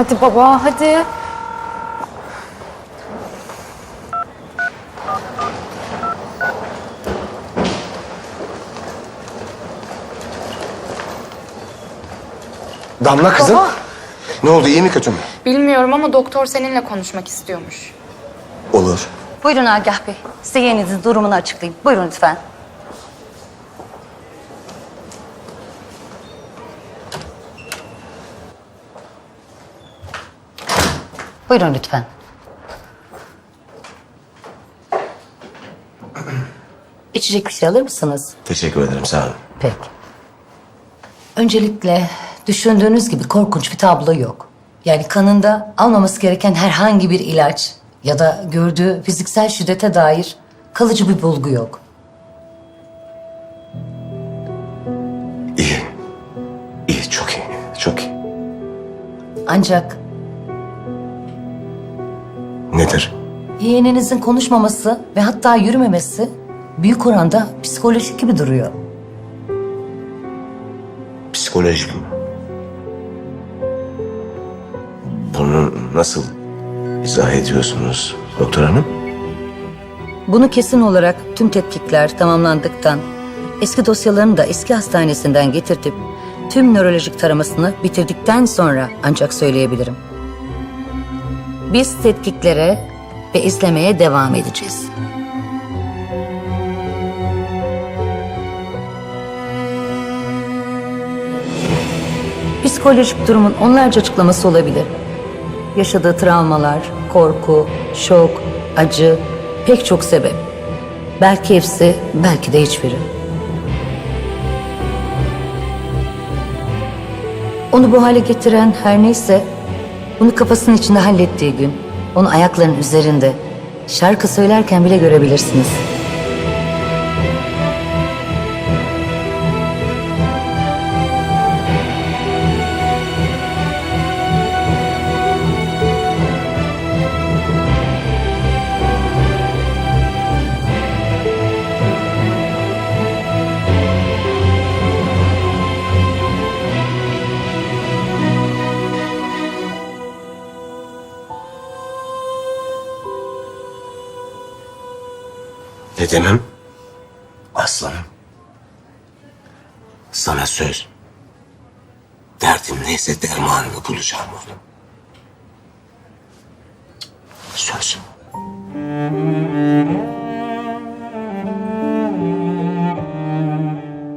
Hadi baba hadi. Damla kızım. Baba. Ne oldu iyi mi kötü mü? Bilmiyorum ama doktor seninle konuşmak istiyormuş. Olur. Buyurun Agah Bey. Size yeğeninizin durumunu açıklayayım. Buyurun lütfen. Buyurun lütfen. İçecek bir şey alır mısınız? Teşekkür ederim sağ olun. Peki. Öncelikle düşündüğünüz gibi korkunç bir tablo yok. Yani kanında almaması gereken herhangi bir ilaç ya da gördüğü fiziksel şiddete dair kalıcı bir bulgu yok. İyi. İyi çok iyi. Çok iyi. Ancak Nedir? yeğeninizin konuşmaması ve hatta yürümemesi büyük oranda psikolojik gibi duruyor. Psikolojik mi? Bunu nasıl izah ediyorsunuz doktor hanım? Bunu kesin olarak tüm tetkikler tamamlandıktan, eski dosyalarını da eski hastanesinden getirtip tüm nörolojik taramasını bitirdikten sonra ancak söyleyebilirim. Biz tetkiklere ve izlemeye devam edeceğiz. Psikolojik durumun onlarca açıklaması olabilir. Yaşadığı travmalar, korku, şok, acı, pek çok sebep. Belki hepsi, belki de hiçbiri. Onu bu hale getiren her neyse, bunu kafasının içinde hallettiği gün, onu ayaklarının üzerinde, şarkı söylerken bile görebilirsiniz. Ne demem? Aslanım. Sana söz. Derdin neyse dermanını bulacağım oğlum. Söz.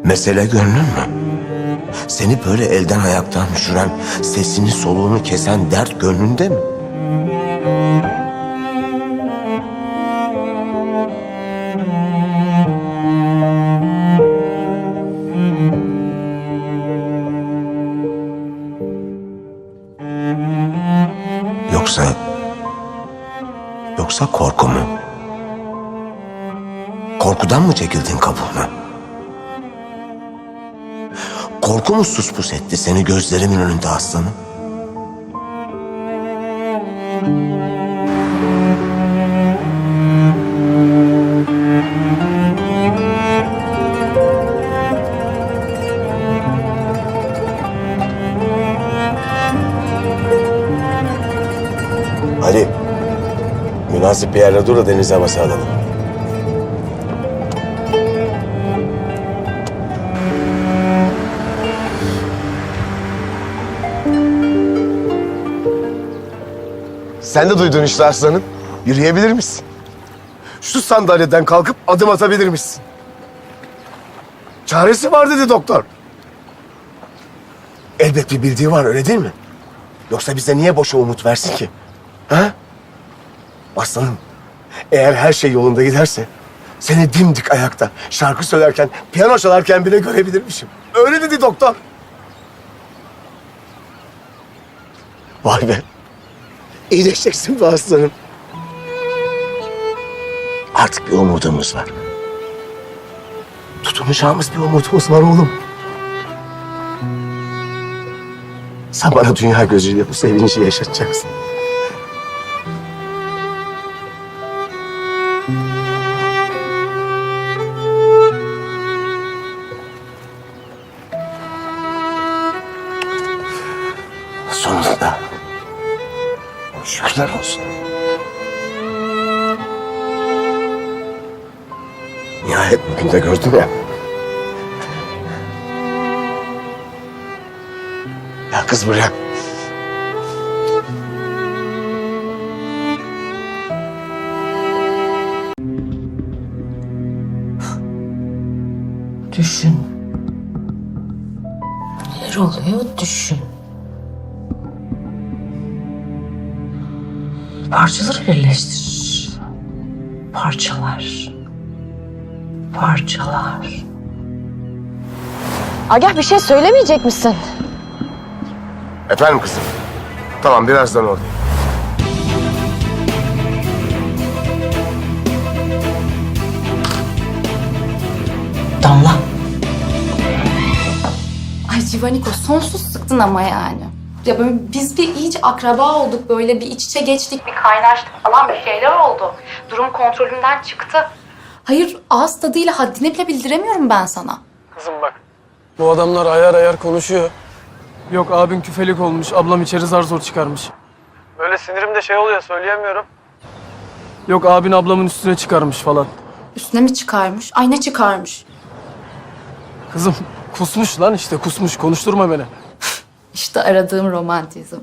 Mesele gönlün mü? Seni böyle elden ayaktan düşüren, sesini soluğunu kesen dert gönlünde mi? Yoksa... Yoksa korku mu? Korkudan mı çekildin kabuğuna? Korku mu sus pus etti seni gözlerimin önünde aslanım? Münasip bir yerde dur da deniz havası alalım. Sen de duydun işte aslanım. Yürüyebilir misin? Şu sandalyeden kalkıp adım atabilir misin? Çaresi var dedi doktor. Elbet bir bildiği var öyle değil mi? Yoksa bize niye boşa umut versin ki? Ha? Aslanım, eğer her şey yolunda giderse seni dimdik ayakta şarkı söylerken, piyano çalarken bile görebilirmişim. Öyle dedi doktor. Vay be. İyileşeceksin be aslanım. Artık bir umudumuz var. Tutunacağımız bir umudumuz var oğlum. Sen bana dünya gözüyle bu sevinci yaşatacaksın. Nihayet bugün de gördün ya. Ya kız bırak. Düşün. Neler oluyor düşün. Parçaları birleştir. Parçalar. Parçalar. Agah bir şey söylemeyecek misin? Efendim kızım. Tamam birazdan oradayım. Damla. Ay Civaniko sonsuz sıktın ama yani. Ya böyle biz bir iyice akraba olduk böyle bir iç içe geçtik. Bir kaynaştık falan bir şeyler oldu. Durum kontrolümden çıktı. Hayır ağız tadıyla haddini bile bildiremiyorum ben sana. Kızım bak. Bu adamlar ayar ayar konuşuyor. Yok abin küfelik olmuş, ablam içeri zar zor çıkarmış. Böyle sinirim de şey oluyor söyleyemiyorum. Yok abin ablamın üstüne çıkarmış falan. Üstüne mi çıkarmış? Ay ne çıkarmış? Kızım kusmuş lan işte kusmuş konuşturma beni. İşte aradığım romantizm.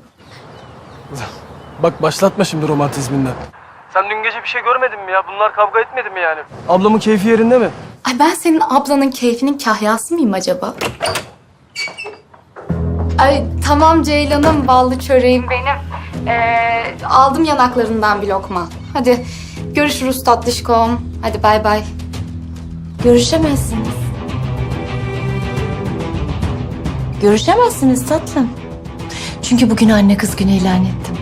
Bak başlatma şimdi romantizminden. Sen dün gece bir şey görmedin mi ya? Bunlar kavga etmedi mi yani? Ablamın keyfi yerinde mi? Ay ben senin ablanın keyfinin kahyası mıyım acaba? Ay tamam Ceylan'ım, ballı çöreğim benim. Ee, aldım yanaklarından bir lokma. Hadi görüşürüz tatlışkom. Hadi bay bay. Görüşemezsiniz. Görüşemezsiniz tatlım. Çünkü bugün anne kız günü ilan ettim.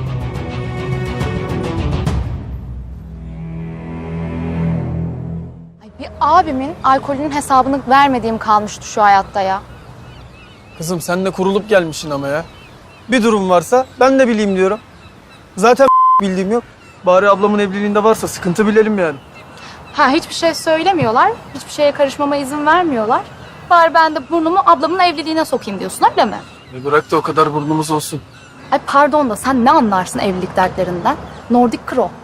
Abimin alkolünün hesabını vermediğim kalmıştı şu hayatta ya. Kızım sen de kurulup gelmişsin ama ya. Bir durum varsa ben de bileyim diyorum. Zaten bildiğim yok. Bari ablamın evliliğinde varsa sıkıntı bilelim yani. Ha hiçbir şey söylemiyorlar, hiçbir şeye karışmama izin vermiyorlar. Bari ben de burnumu ablamın evliliğine sokayım diyorsun öyle mi? E bırak da o kadar burnumuz olsun. Ay pardon da sen ne anlarsın evlilik dertlerinden? Nordic Crow.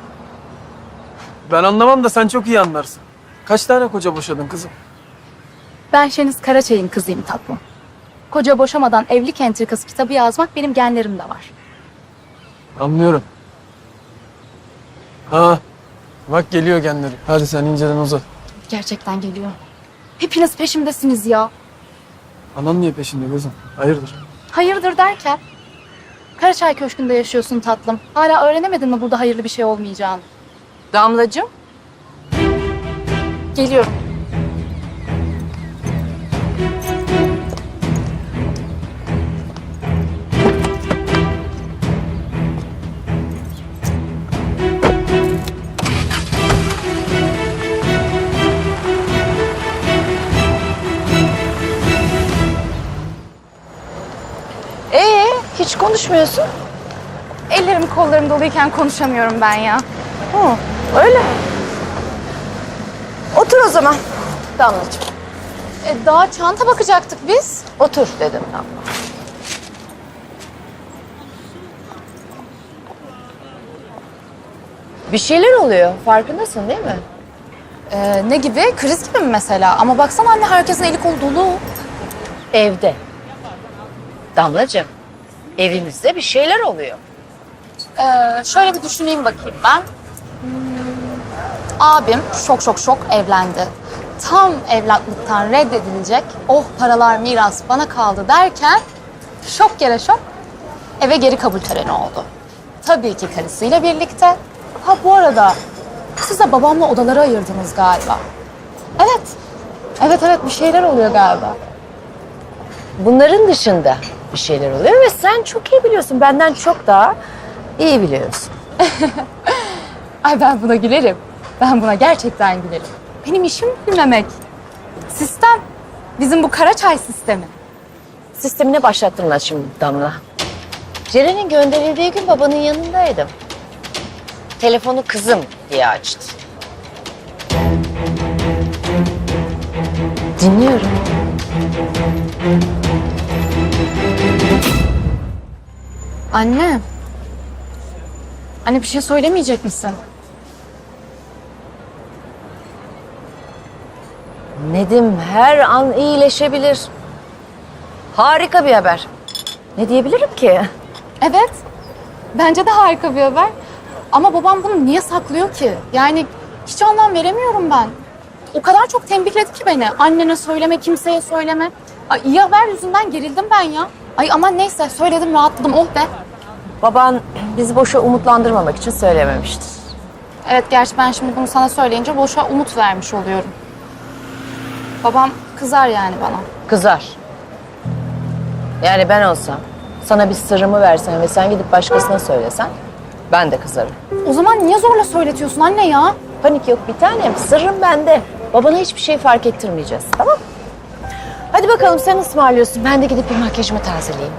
Ben anlamam da sen çok iyi anlarsın. Kaç tane koca boşadın kızım? Ben Şeniz Karaçay'ın kızıyım tatlım. Koca boşamadan evlilik entrikası kitabı yazmak benim genlerimde var. Anlıyorum. Ha, bak geliyor genleri. Hadi sen inceden uzat. Gerçekten geliyor. Hepiniz peşimdesiniz ya. Anan niye peşinde kızım? Hayırdır? Hayırdır derken? Karaçay Köşkü'nde yaşıyorsun tatlım. Hala öğrenemedin mi burada hayırlı bir şey olmayacağını? Damlacığım. Geliyorum. Ee, hiç konuşmuyorsun. Ellerim kollarım doluyken konuşamıyorum ben ya. Hı, öyle. Otur o zaman. Damlacığım. E, daha çanta bakacaktık biz. Otur dedim Damla. Bir şeyler oluyor. Farkındasın değil mi? E, ne gibi? Kriz gibi mi mesela? Ama baksana anne herkesin eli kolu dolu. Evde. Damlacığım. Evimizde bir şeyler oluyor. Ee, şöyle bir düşüneyim bakayım ben. Abim şok şok şok evlendi. Tam evlatlıktan reddedilecek. Oh paralar miras bana kaldı derken şok yere şok eve geri kabul töreni oldu. Tabii ki karısıyla birlikte. Ha bu arada siz de babamla odaları ayırdınız galiba. Evet. Evet evet bir şeyler oluyor galiba. Bunların dışında bir şeyler oluyor ve sen çok iyi biliyorsun. Benden çok daha iyi biliyorsun. Ay ben buna gülerim. Ben buna gerçekten gülerim. Benim işim bilmemek. Sistem. Bizim bu Karaçay sistemi. Sistemine başlattırma şimdi Damla. Ceren'in gönderildiği gün babanın yanındaydım. Telefonu kızım diye açtı. Dinliyorum. Anne. Anne bir şey söylemeyecek misin? Nedim her an iyileşebilir. Harika bir haber. Ne diyebilirim ki? Evet. Bence de harika bir haber. Ama babam bunu niye saklıyor ki? Yani hiç anlam veremiyorum ben. O kadar çok tembihledi ki beni. Annene söyleme, kimseye söyleme. Ay, iyi haber yüzünden gerildim ben ya. Ay aman neyse söyledim rahatladım oh be. Baban bizi boşa umutlandırmamak için söylememiştir. Evet gerçi ben şimdi bunu sana söyleyince boşa umut vermiş oluyorum. Babam kızar yani bana. Kızar. Yani ben olsam, sana bir sırrımı versen ve sen gidip başkasına söylesen, ben de kızarım. O zaman niye zorla söyletiyorsun anne ya? Panik yok bir tanem, sırrım bende. Babana hiçbir şey fark ettirmeyeceğiz, tamam Hadi bakalım sen ısmarlıyorsun, ben de gidip bir makyajımı tazeleyeyim.